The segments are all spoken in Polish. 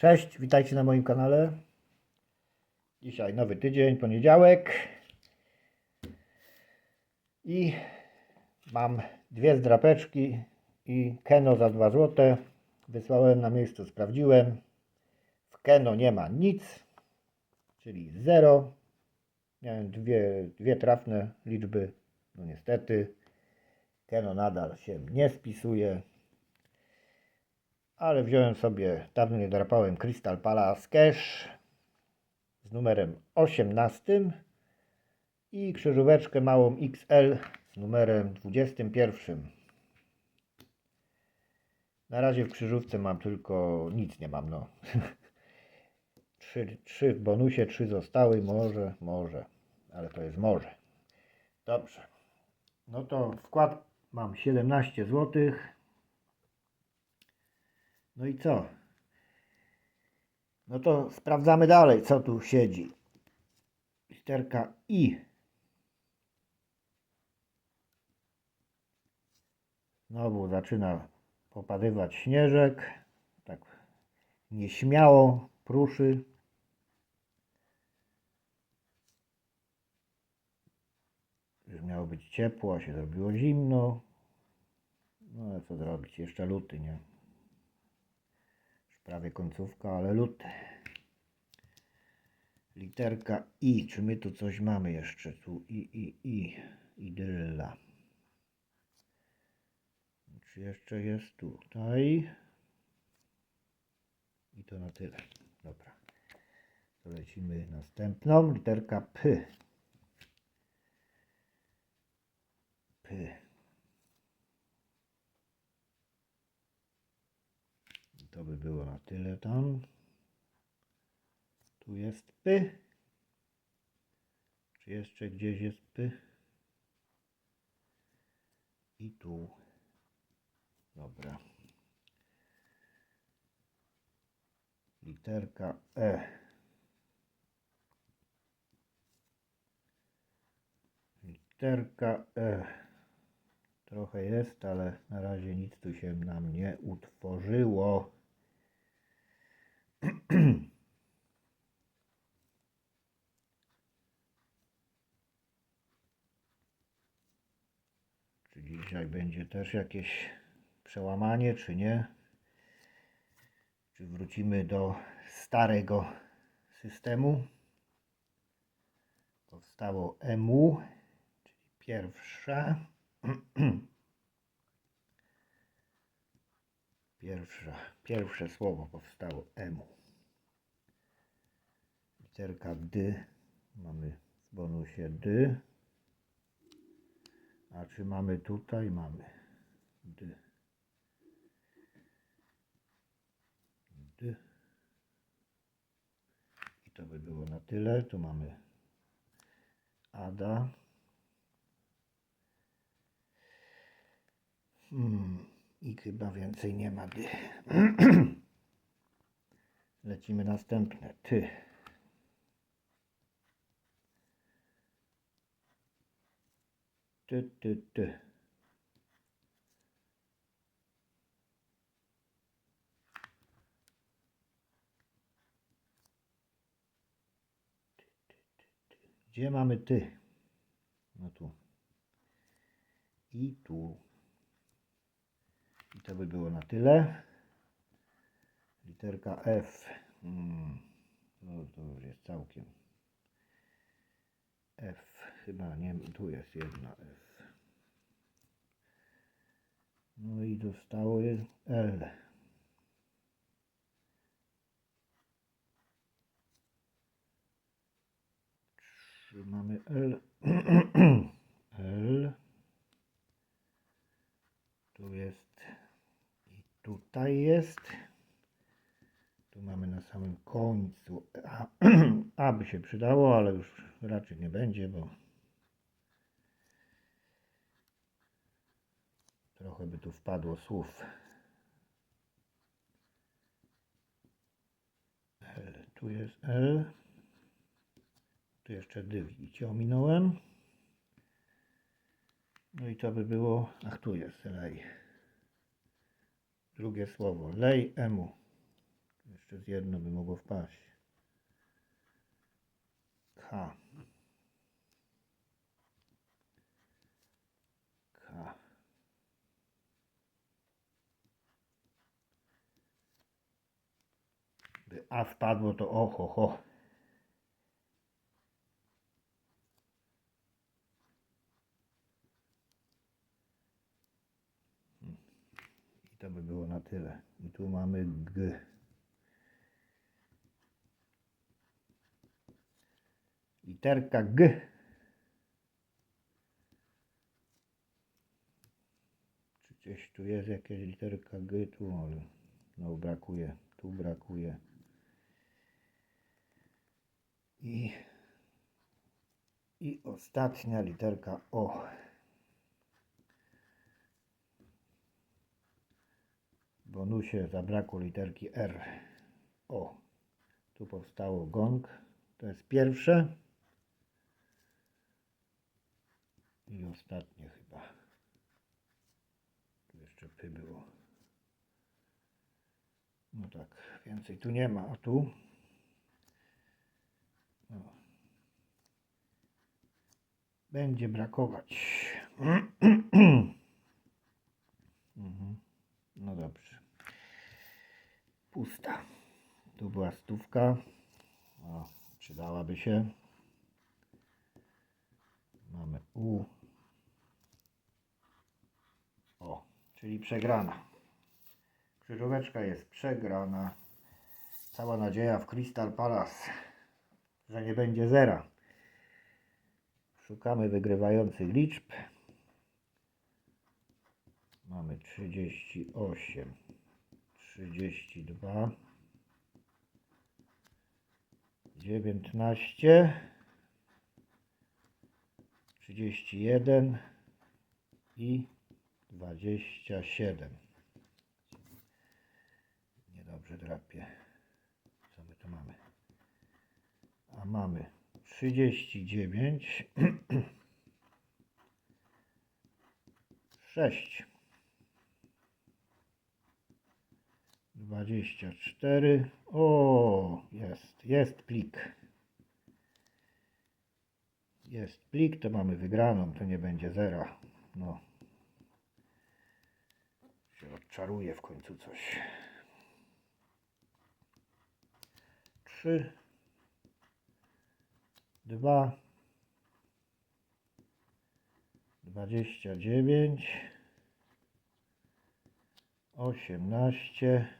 Cześć, witajcie na moim kanale. Dzisiaj nowy tydzień, poniedziałek. I mam dwie zdrapeczki i Keno za 2 zł. Wysłałem na miejscu, sprawdziłem. W Keno nie ma nic, czyli 0. Miałem dwie, dwie trafne liczby. No niestety, Keno nadal się nie spisuje ale wziąłem sobie, dawno nie drapałem Crystal Palace Cash z numerem 18 i krzyżóweczkę małą XL z numerem 21. Na razie w krzyżówce mam tylko, nic nie mam, no. trzy, trzy w bonusie, trzy zostały, może, może, ale to jest może. Dobrze. No to wkład mam 17 złotych. No i co? No to sprawdzamy dalej, co tu siedzi. Literka I. Znowu zaczyna popadywać śnieżek. Tak nieśmiało pruszy. Już miało być ciepło, a się zrobiło zimno. No ale co zrobić? Jeszcze luty, nie? Prawie końcówka, ale luty. Literka I. Czy my tu coś mamy jeszcze? Tu I, I, I. Idylla. Czy jeszcze jest tutaj? I to na tyle. Dobra. To lecimy następną. Literka P. P. To by było na tyle tam. Tu jest P. Czy jeszcze gdzieś jest P? I tu. Dobra. Literka E. Literka E. Trochę jest, ale na razie nic tu się nam nie utworzyło. Czy dzisiaj będzie też jakieś przełamanie, czy nie? Czy wrócimy do starego systemu? Powstało EMU, czyli pierwsza. Pierwsza, pierwsze słowo powstało EMU. Literka D. Mamy w bonusie D. A czy mamy tutaj? Mamy D. D. I to by było na tyle. Tu mamy Ada. Hmm. I chyba więcej nie ma. Lecimy następne. Ty. Ty, ty, ty. Gdzie mamy ty? No tu. I tu. I to by było na tyle. Literka F. Hmm. No to już jest całkiem. F. Chyba nie tu jest jedna F. No i zostało jest L. Mamy L? L. Tu jest tutaj jest. Tu mamy na samym końcu. A, A by się przydało, ale już raczej nie będzie, bo trochę by tu wpadło słów. L. Tu jest L. Tu jeszcze D widzicie, ominąłem. No i to by było, ach tu jest lej. Drugie słowo, lej emu. Jeszcze z jedno by mogło wpaść. K. K. By A wpadło to oho, ho. I to by było na tyle. I tu mamy G. Literka G. Czy gdzieś tu jest jakaś literka G? Tu może. No brakuje. Tu brakuje. I, I ostatnia literka O. bonusie zabrakło literki R. O. Tu powstało gong. To jest pierwsze. I ostatnie chyba. Tu jeszcze py było. No tak, więcej tu nie ma, a tu? No. Będzie brakować. Mhm. No dobrze. Pusta. Tu była stówka. O, przydałaby się. Mamy U. O, czyli przegrana. Krzyżóweczka jest przegrana. Cała nadzieja w Crystal Palace, że nie będzie zera. Szukamy wygrywających liczb. Mamy 38, 32, 19, 31 i 27. Niedobrze drapie. Co my tu mamy? A mamy 39, 6, 24. O, jest, jest plik. Jest plik, to mamy wygraną, to nie będzie zera. No. Się odczaruje w końcu coś. 3, 2, 29, 18,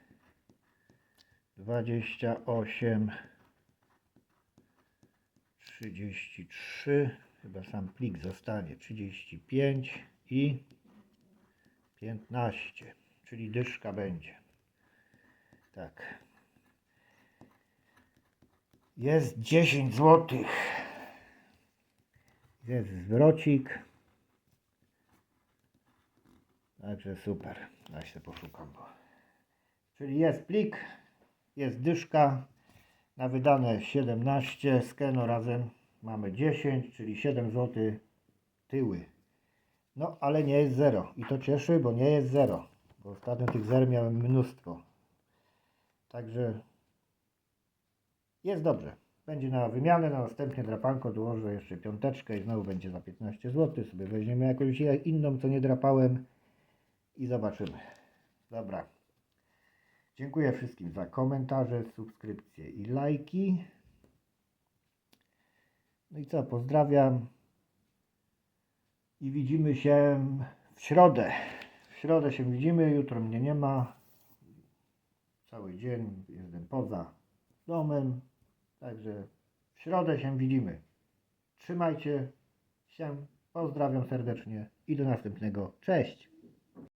36, 4, 28, 33, chyba sam plik zostanie, 35 i 15, czyli dyszka będzie. Tak. Jest 10 zł. Jest zwrocik. Także super. Ja się poszukam. Bo... Czyli jest plik, jest dyszka na wydane 17, z Keno razem mamy 10, czyli 7 zł tyły. No, ale nie jest 0 i to cieszy, bo nie jest 0, bo ostatnio tych zer miałem mnóstwo. Także jest dobrze. Będzie na wymianę, na następnie drapanko dołożę jeszcze piąteczkę i znowu będzie za 15 zł. Sobie weźmiemy jakąś inną, co nie drapałem i zobaczymy. Dobra. Dziękuję wszystkim za komentarze, subskrypcje i lajki. No i co, pozdrawiam. I widzimy się w środę. W środę się widzimy, jutro mnie nie ma. Cały dzień jestem poza domem. Także w środę się widzimy. Trzymajcie się. Pozdrawiam serdecznie i do następnego. Cześć.